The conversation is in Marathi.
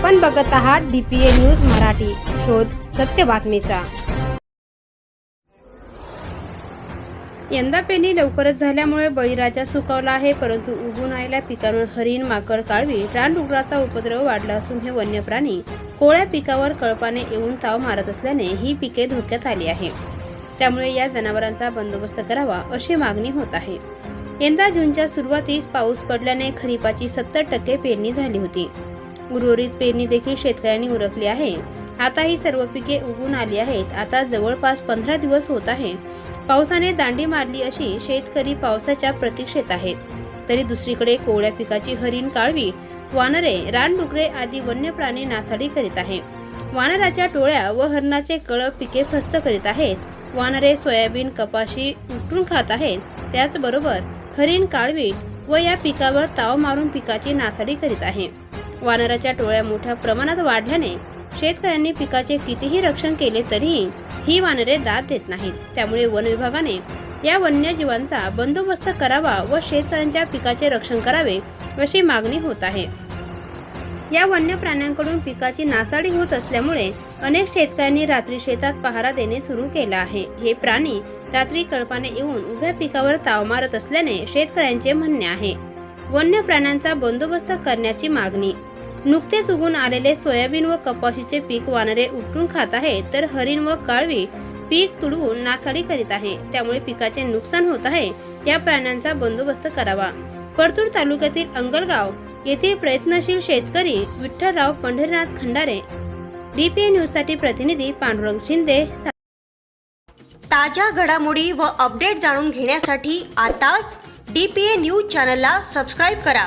आपण बघत आहात डीपीए न्यूज मराठी. शोध सत्य बातमीचा. यंदा पेरणी लवकरच झाल्यामुळे बळीराजा सुकावला आहे परंतु उगून आलेल्या पिकांवर हरिण माकड काळवी रानडुकराचा उपद्रव वाढला असून हे वन्य प्राणी कोळ्या पिकावर कळपाने येऊन ताव मारत असल्याने ही पिके धोक्यात आली आहे. त्यामुळे या जनावरांचा बंदोबस्त करावा अशी मागणी होत आहे. यंदा जूनच्या सुरुवातीस पाऊस पडल्याने खरीपाची सत्तर टक्के पेरणी झाली होती. उर्वरित पेरणी देखील शेतकऱ्यांनी उरकली आहे. आता ही सर्व पिके उगून आली आहेत. आता जवळपास पंधरा दिवस होत आहे. पावसाने दांडी मारली अशी शेतकरी पावसाच्या प्रतीक्षेत आहेत. तरी दुसरीकडे कोवळ्या पिकाची हरिण काळवी वानरे रानडुकरे आदी वन्य प्राणी नासाडी करीत आहे. वानराच्या टोळ्या व हरणाचे कळप पिके फस्त करीत आहेत. वानरे सोयाबीन कपाशी उठून खात आहेत. त्याचबरोबर हरिण काळवी व या पिकावर ताव मारून पिकाची नासाडी करीत आहे. वानराच्या टोळ्या मोठ्या प्रमाणात वाढल्याने शेतकऱ्यांनी पिकाचे कितीही रक्षण केले तरीही ही वानरे दाद देत नाहीत. त्यामुळे वन विभागाने या वन्यजीवांचा बंदोबस्त करावा व शेतकऱ्यांच्या पिकाचे रक्षण करावे अशी मागणी होत आहे. या वन्य प्राण्यांकडून पिकाची नासाडी होत असल्यामुळे अनेक शेतकऱ्यांनी रात्री शेतात पहारा देणे सुरू केला आहे. हे प्राणी रात्री कळपाने येऊन उभ्या पिकावर ताव मारत असल्याने शेतकऱ्यांचे म्हणणे आहे. वन्य प्राण्यांचा बंदोबस्त करण्याची मागणी नुकतेच उगून आलेले सोयाबीन व कपाशीचे पीक वानरे उपटून खात आहे तर हरिण व काळवी पीक तुडवून नासाडी करीत आहे. त्यामुळे पिकाचे नुकसान होत आहे या प्राण्यांचा बंदोबस्त करावा. परतूर तालुक्यातील अंगलगाव येथील प्रयत्नशील शेतकरी विठ्ठलराव पंढरीनाथ खंडारे डीपीए न्यूजसाठी प्रतिनिधी पांडुरंग शिंदे ताज्या घडामोडी व अपडेट जाणून घेण्यासाठी आताच डी पी ए न्यूज चॅनलला सबस्क्राईब करा.